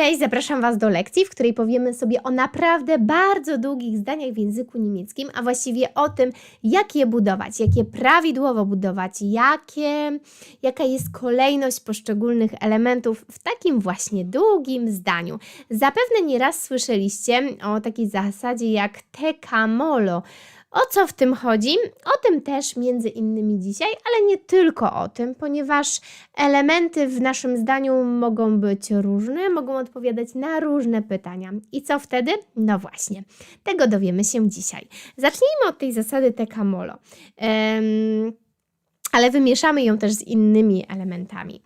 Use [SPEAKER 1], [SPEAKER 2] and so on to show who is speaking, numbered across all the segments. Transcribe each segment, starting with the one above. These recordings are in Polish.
[SPEAKER 1] Cześć, zapraszam Was do lekcji, w której powiemy sobie o naprawdę bardzo długich zdaniach w języku niemieckim, a właściwie o tym, jak je budować, jak je prawidłowo budować, jakie, jaka jest kolejność poszczególnych elementów w takim właśnie długim zdaniu. Zapewne nieraz słyszeliście o takiej zasadzie jak tekamolo. O co w tym chodzi? O tym też między innymi dzisiaj, ale nie tylko o tym, ponieważ elementy w naszym zdaniu mogą być różne, mogą odpowiadać na różne pytania. I co wtedy? No właśnie, tego dowiemy się dzisiaj. Zacznijmy od tej zasady tekamolo. Um, ale wymieszamy ją też z innymi elementami.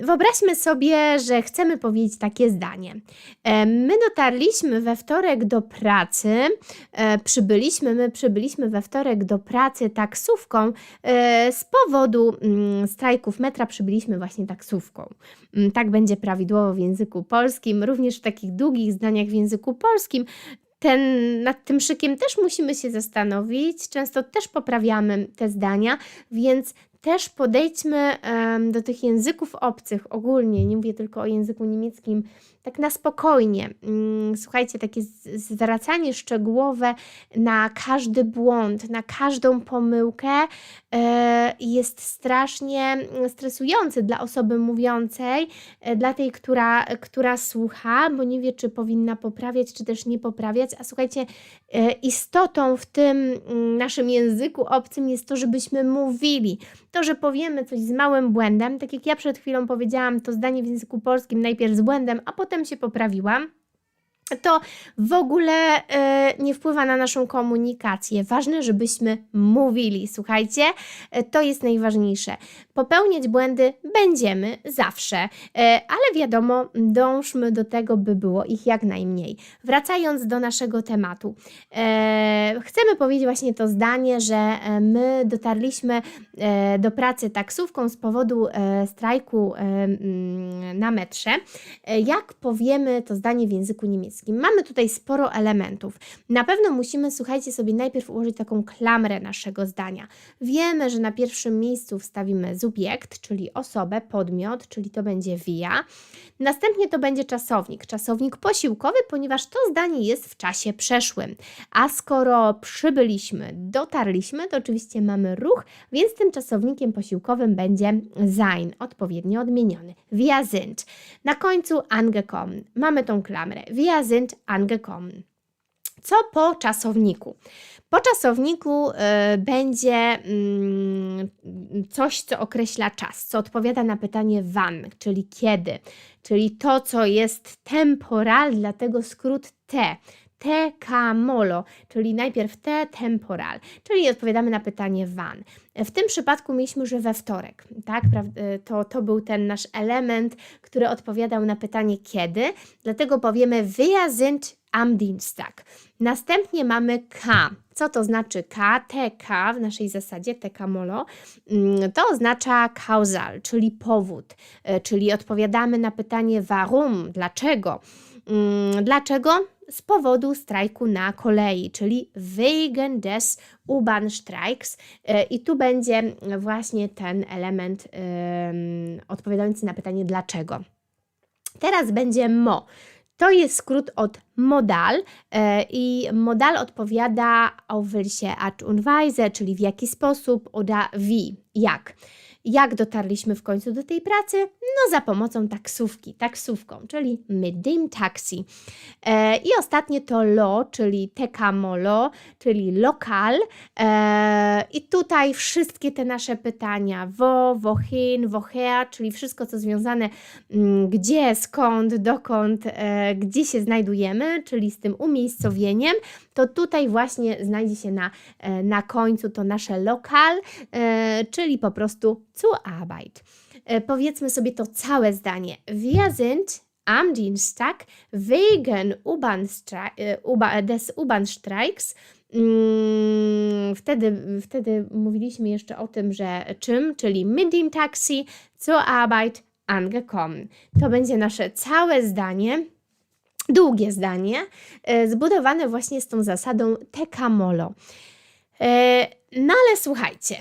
[SPEAKER 1] Wyobraźmy sobie, że chcemy powiedzieć takie zdanie. My dotarliśmy we wtorek do pracy, e, przybyliśmy, my przybyliśmy we wtorek do pracy taksówką. E, z powodu mm, strajków metra przybyliśmy właśnie taksówką. Mm, tak będzie prawidłowo w języku polskim, również w takich długich zdaniach w języku polskim ten, nad tym szykiem też musimy się zastanowić. Często też poprawiamy te zdania, więc też podejdźmy do tych języków obcych ogólnie, nie mówię tylko o języku niemieckim, tak na spokojnie. Mm, słuchajcie, takie zwracanie szczegółowe na każdy błąd, na każdą pomyłkę e, jest strasznie stresujący dla osoby mówiącej, e, dla tej, która, która słucha, bo nie wie, czy powinna poprawiać, czy też nie poprawiać. A słuchajcie, e, istotą w tym mm, naszym języku obcym jest to, żebyśmy mówili. To, że powiemy coś z małym błędem, tak jak ja przed chwilą powiedziałam, to zdanie w języku polskim najpierw z błędem, a potem się poprawiłam to w ogóle y, nie wpływa na naszą komunikację. Ważne, żebyśmy mówili. Słuchajcie, y, to jest najważniejsze. Popełniać błędy będziemy zawsze, y, ale wiadomo, dążmy do tego, by było ich jak najmniej. Wracając do naszego tematu, chcemy powiedzieć właśnie to zdanie, że my dotarliśmy do pracy taksówką z powodu strajku mm, na metrze. Jak powiemy to zdanie w języku niemieckim? Mamy tutaj sporo elementów. Na pewno musimy, słuchajcie, sobie najpierw ułożyć taką klamrę naszego zdania. Wiemy, że na pierwszym miejscu wstawimy subiekt, czyli osobę, podmiot, czyli to będzie via. Następnie to będzie czasownik, czasownik posiłkowy, ponieważ to zdanie jest w czasie przeszłym. A skoro przybyliśmy, dotarliśmy, to oczywiście mamy ruch, więc tym czasownikiem posiłkowym będzie sein, odpowiednio odmieniony. Wir sind. Na końcu angekommen. Mamy tą klamrę. Wir sind angekommen. Co po czasowniku? Po czasowniku y, będzie y, coś, co określa czas, co odpowiada na pytanie wann, czyli kiedy, czyli to, co jest temporal, dlatego skrót T. Te camolo, czyli najpierw te temporal, czyli odpowiadamy na pytanie van. W tym przypadku mieliśmy, że we wtorek, tak? To, to był ten nasz element, który odpowiadał na pytanie kiedy, dlatego powiemy wir sind am Dienstag. Następnie mamy K. Co to znaczy K? TK w naszej zasadzie, TK molo, mm, to oznacza causal, czyli powód, e, czyli odpowiadamy na pytanie warum, dlaczego. Mm, dlaczego? Z powodu strajku na kolei, czyli wegen des U-Bahn-Streiks. E, I tu będzie właśnie ten element um, odpowiadający na pytanie dlaczego. Teraz będzie mo. To jest skrót od modal e, i modal odpowiada auf welche Art und Weise, czyli w jaki sposób, oder wie, jak. Jak dotarliśmy w końcu do tej pracy? No za pomocą taksówki, taksówką, czyli mit dem Taxi. E, I ostatnie to lo, czyli tekamolo, czyli lokal. E, I tutaj wszystkie te nasze pytania, wo, wohin, woher, czyli wszystko co związane m, mm, gdzie, skąd, dokąd, e, gdzie się znajdujemy, czyli z tym umiejscowieniem, to tutaj właśnie znajdzie się na, e, na końcu to nasze lokal, e, czyli po prostu zur Arbeit. E, powiedzmy sobie to całe zdanie. Wir sind am Dienstag wegen des U-Bahn-Streiks mm, Wtedy, wtedy mówiliśmy jeszcze o tym, że czym, czyli mit dem Taxi zur Arbeit angekommen. To będzie nasze całe zdanie długie zdanie, e, zbudowane właśnie z tą zasadą tekamolo. E, no ale słuchajcie,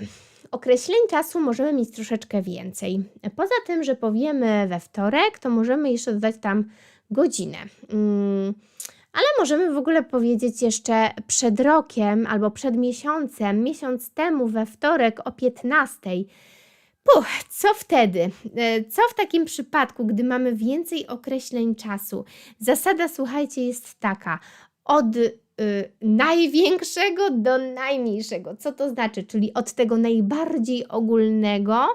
[SPEAKER 1] określeń czasu możemy mieć troszeczkę więcej. Poza tym, że powiemy we wtorek, to możemy jeszcze dodać tam godzinę. Mm, ale możemy w ogóle powiedzieć jeszcze przed rokiem albo przed miesiącem, miesiąc temu we wtorek o 15. Puch, co wtedy? E, Co w takim przypadku, gdy mamy więcej określeń czasu? Zasada, słuchajcie, jest taka: od y, największego do najmniejszego. Co to znaczy? Czyli od tego najbardziej ogólnego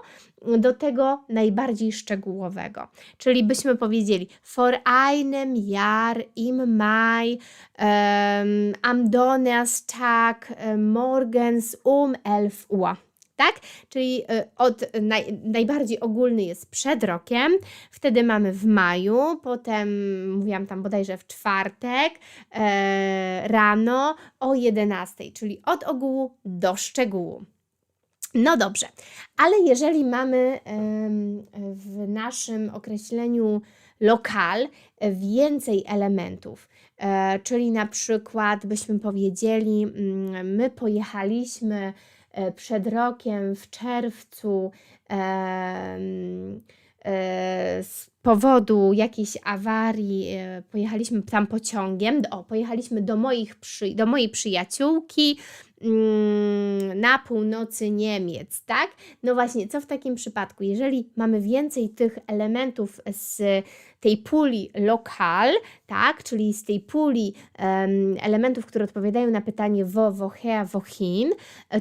[SPEAKER 1] do tego najbardziej szczegółowego. Czyli byśmy powiedzieli vor einem Jahr im Mai um, am Donnerstag um, morgens um 11 Uhr. Tak? Czyli y, od naj, najbardziej ogólny jest przed rokiem, wtedy mamy w maju, potem mówiłam tam bodajże w czwartek e, rano o 11, czyli od ogółu do szczegółu. No dobrze, ale jeżeli mamy w naszym określeniu lokal więcej elementów, e, czyli na przykład byśmy powiedzieli, mm, my pojechaliśmy przed rokiem w czerwcu e, z powodu jakiejś awarii e, pojechaliśmy tam pociągiem, o, pojechaliśmy do, moich przy, do mojej przyjaciółki na północy Niemiec, tak? No właśnie, co w takim przypadku? Jeżeli mamy więcej tych elementów z tej puli lokal, tak? Czyli z tej puli em, elementów, które odpowiadają na pytanie wo, woher, wohin,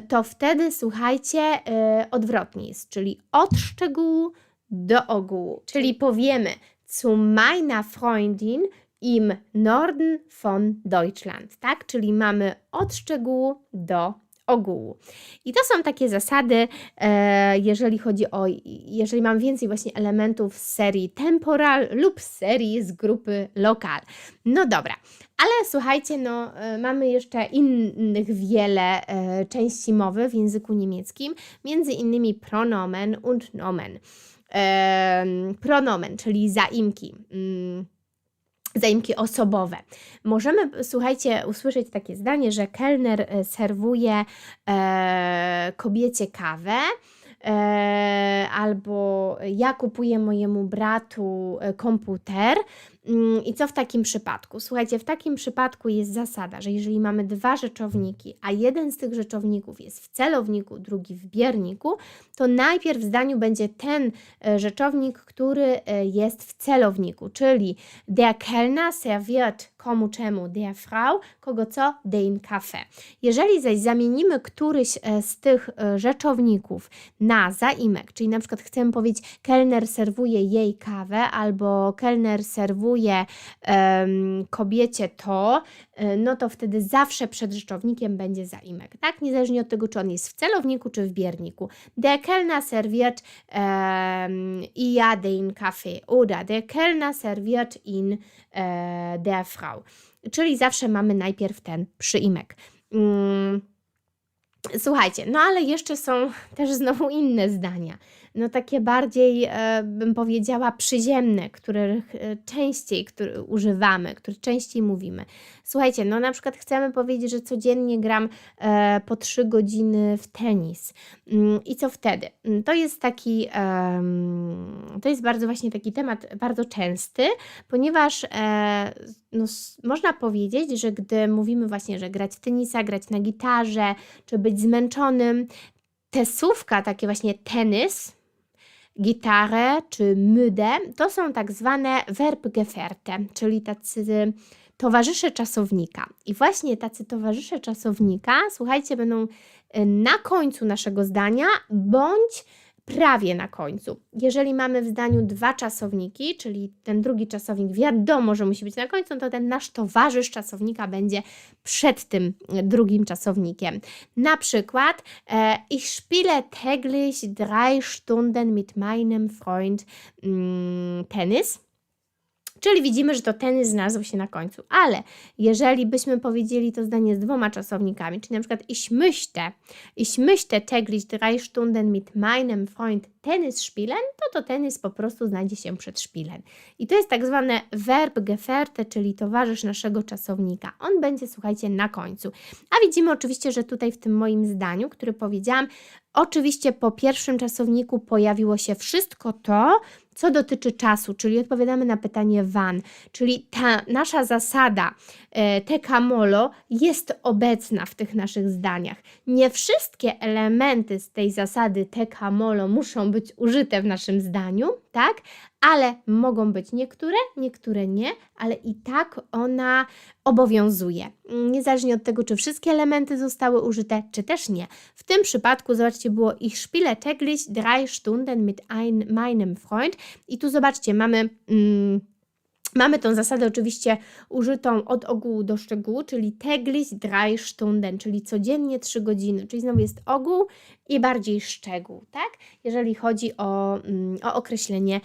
[SPEAKER 1] to wtedy słuchajcie, e, odwrotnie jest, czyli od szczegółu do ogółu. Czyli powiemy zu meiner Freundin im Norden von Deutschland, tak? Czyli mamy od szczegółu do ogółu. I to są takie zasady, e, jeżeli chodzi o, jeżeli mam więcej właśnie elementów z serii temporal lub serii z grupy lokal. No dobra, ale słuchajcie, no e, mamy jeszcze innych wiele e, części mowy w języku niemieckim, między innymi pronomen und nomen pronomen, czyli zaimki. Mm, zaimki osobowe. Możemy, słuchajcie, usłyszeć takie zdanie, że kelner e, serwuje e, kobiecie kawę, e, albo ja kupuję mojemu bratu e, komputer. Mm, I co w takim przypadku? Słuchajcie, w takim przypadku jest zasada, że jeżeli mamy dwa rzeczowniki, a jeden z tych rzeczowników jest w celowniku, drugi w bierniku, to najpierw w zdaniu będzie ten e, rzeczownik, który e, jest w celowniku, czyli der Kellner serviert komu czemu, der Frau, kogo co, den Kaffee. Jeżeli zaś zamienimy któryś e, z tych rzeczowników na zaimek, czyli na przykład chcemy powiedzieć kelner serwuje jej kawę albo kelner serwuje um, kobiecie to, e, no to wtedy zawsze przed rzeczownikiem będzie zaimek, tak? Niezależnie od tego, czy on jest w celowniku, czy w bierniku. Der Kellner serviert um, ja den Kaffee oder der Kellner serviert in e, der Frau. Czyli zawsze mamy najpierw ten przyimek. Um, Słuchajcie, no ale jeszcze są też znowu inne zdania no takie bardziej, e, bym powiedziała, przyziemne, których e, częściej które używamy, które częściej mówimy. Słuchajcie, no na przykład chcemy powiedzieć, że codziennie gram e, po 3 godziny w tenis. Mm, I co wtedy? Mm, to jest taki, to jest bardzo właśnie taki temat bardzo częsty, ponieważ no, można powiedzieć, że gdy mówimy właśnie, że grać w tenisa, grać na gitarze, czy być zmęczonym, te słówka, takie właśnie tenis, gitarę czy mydę, to są tak zwane Verbgefährte, czyli tacy towarzysze czasownika. I właśnie tacy towarzysze czasownika, słuchajcie, będą y, na końcu naszego zdania bądź prawie na końcu. Jeżeli mamy w zdaniu dwa czasowniki, czyli ten drugi czasownik wiadomo, że musi być na końcu, to ten nasz towarzysz czasownika będzie przed tym drugim czasownikiem. Na przykład e, Ich spiele täglich drei Stunden mit meinem Freund mm, Tennis. Czyli widzimy, że to tenis znalazł się na końcu. Ale jeżeli byśmy powiedzieli to zdanie z dwoma czasownikami, czyli na przykład ich möchte, ich möchte täglich drei Stunden mit meinem Freund Tennis spielen, to to tenis po prostu znajdzie się przed szpilen. I to jest tak zwane verb gefährte, czyli towarzysz naszego czasownika. On będzie, słuchajcie, na końcu. A widzimy oczywiście, że tutaj w tym moim zdaniu, które powiedziałam, Oczywiście po pierwszym czasowniku pojawiło się wszystko to, co dotyczy czasu, czyli odpowiadamy na pytanie van, czyli ta nasza zasada e, te kamolo jest obecna w tych naszych zdaniach. Nie wszystkie elementy z tej zasady te kamolo muszą być użyte w naszym zdaniu, tak? Ale mogą być niektóre, niektóre nie, ale i tak ona obowiązuje. Niezależnie od tego, czy wszystkie elementy zostały użyte, czy też nie. W tym przypadku, zobaczcie, było ich spiele täglich drei Stunden mit ein, meinem Freund. I tu zobaczcie, mamy. Mm, Mamy tą zasadę oczywiście użytą od ogółu do szczegółu, czyli täglich drei Stunden, czyli codziennie 3 godziny, czyli znowu jest ogół i bardziej szczegół, tak? Jeżeli chodzi o, mm, o określenie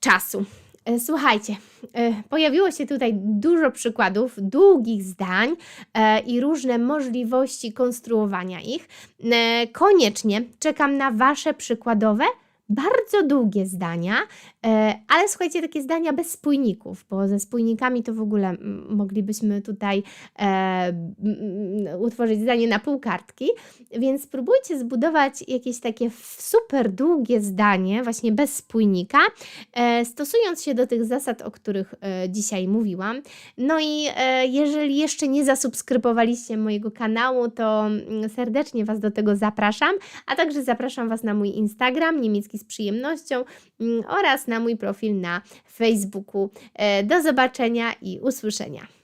[SPEAKER 1] czasu. E, Słuchajcie, e, pojawiło się tutaj dużo przykładów długich zdań e, i różne możliwości konstruowania ich. E, Koniecznie czekam na Wasze przykładowe, bardzo długie zdania, e, ale słuchajcie, takie zdania bez spójników, bo ze spójnikami to w ogóle moglibyśmy tutaj e, utworzyć zdanie na pół kartki, więc spróbujcie zbudować jakieś takie super długie zdanie, właśnie bez spójnika, e, stosując się do tych zasad, o których e, dzisiaj mówiłam. No i e, jeżeli jeszcze nie zasubskrybowaliście mojego kanału, to serdecznie Was do tego zapraszam, a także zapraszam Was na mój Instagram niemiecki z przyjemnością oraz na mój profil na Facebooku. E, Do zobaczenia i usłyszenia.